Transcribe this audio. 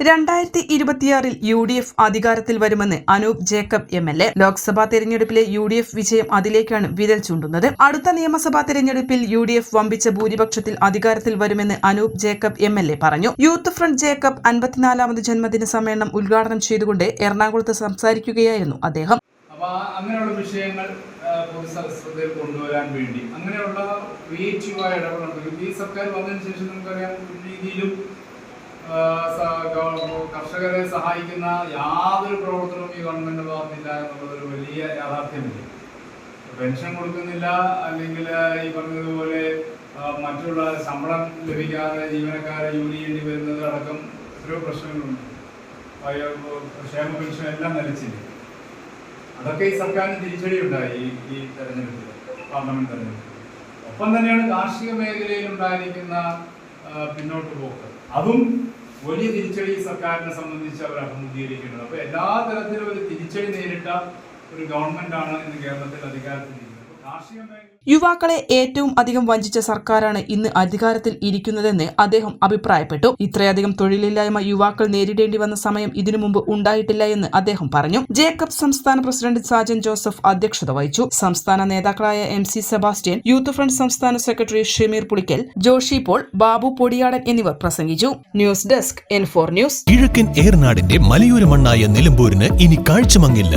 രണ്ടായിരത്തി ഇരുപത്തിയാറിൽ U D F അധികാരത്തിൽ വരുമെന്ന് Anoop Jacob M L A. Lok Sabha തെരഞ്ഞെടുപ്പിലെ യു ഡി എഫ് വിജയം അതിലേക്കാണ് വിരൽ ചൂണ്ടുന്നത്. അടുത്ത നിയമസഭാ തെരഞ്ഞെടുപ്പിൽ യു ഡി എഫ് വമ്പിച്ച ഭൂരിപക്ഷത്തിൽ അധികാരത്തിൽ വരുമെന്ന് Anoop Jacob M L A പറഞ്ഞു. യൂത്ത് ഫ്രണ്ട് ജേക്കബ് അൻപത്തിനാലാമത് ജന്മദിന സമ്മേളനം ഉദ്ഘാടനം ചെയ്തുകൊണ്ട് എറണാകുളത്ത് സംസാരിക്കുകയായിരുന്നു അദ്ദേഹം. അങ്ങനെയുള്ള വിഷയങ്ങൾ ആ, കൊണ്ടുവരാൻ വേണ്ടി അങ്ങനെയുള്ള ക്രിയേറ്റീവായ ഇടപെടൽ ഈ സർക്കാർ വന്നതിന് ശേഷം നമുക്കറിയാം രീതിയിലും കർഷകരെ സഹായിക്കുന്ന യാതൊരു പ്രവർത്തനവും ഈ ഗവൺമെന്റ് ഭാഗത്തില്ല എന്നുള്ളതൊരു വലിയ യാഥാർത്ഥ്യമില്ല. പെൻഷൻ കൊടുക്കുന്നില്ല അല്ലെങ്കിൽ ഈ പറഞ്ഞതുപോലെ മറ്റുള്ള ശമ്പളം ലഭിക്കാതെ ജീവനക്കാരെ ജോലി ചെയ്യേണ്ടി വരുന്നത് അടക്കം എത്രയോ പ്രശ്നങ്ങളുണ്ട്. ക്ഷേമ പെൻഷൻ എല്ലാം നിലച്ചില്ല. അതൊക്കെ ഈ സർക്കാരിന് തിരിച്ചടി ഉണ്ടായി ഈ തെരഞ്ഞെടുപ്പിൽ പാർലമെന്റ് തെരഞ്ഞെടുപ്പിൽ ഒപ്പം തന്നെയാണ് കാർഷിക മേഖലയിൽ ഉണ്ടായിരിക്കുന്ന പിന്നോട്ട് പോക്ക്. അതും വലിയ തിരിച്ചടി സർക്കാരിനെ സംബന്ധിച്ച് അവർ അഭിമുഖീകരിക്കുന്നത് അപ്പോൾ എല്ലാ തരത്തിലും ഒരു തിരിച്ചടി നേരിട്ട ഒരു ഗവൺമെന്റാണ് ഇന്ന് കേരളത്തിൽ മേഖല യുവാക്കളെ ഏറ്റവും അധികം വഞ്ചിച്ച സർക്കാരാണ് ഇന്ന് അധികാരത്തിൽ ഇരിക്കുന്നതെന്ന് അദ്ദേഹം അഭിപ്രായപ്പെട്ടു. ഇത്രയധികം തൊഴിലില്ലായ്മ യുവാക്കൾ നേരിടേണ്ടി വന്ന സമയം ഇതിനു മുമ്പ് ഉണ്ടായിട്ടില്ല എന്ന് അദ്ദേഹം പറഞ്ഞു. ജേക്കബ് സംസ്ഥാന പ്രസിഡന്റ് സാജൻ ജോസഫ് അധ്യക്ഷത വഹിച്ചു. സംസ്ഥാന നേതാക്കളായ M C Sebastian youth front സംസ്ഥാന സെക്രട്ടറി ഷമീർ പുളിക്കൽ ജോഷി പോൾ ബാബു പൊടിയാടൻ എന്നിവർ പ്രസംഗിച്ചു. News desk N four news. കിഴക്കൻ ഏർനാടിന്റെ മലയോര മണ്ണായ നിലമ്പൂരിന് ഇനി കാഴ്ചമങ്ങില്ല.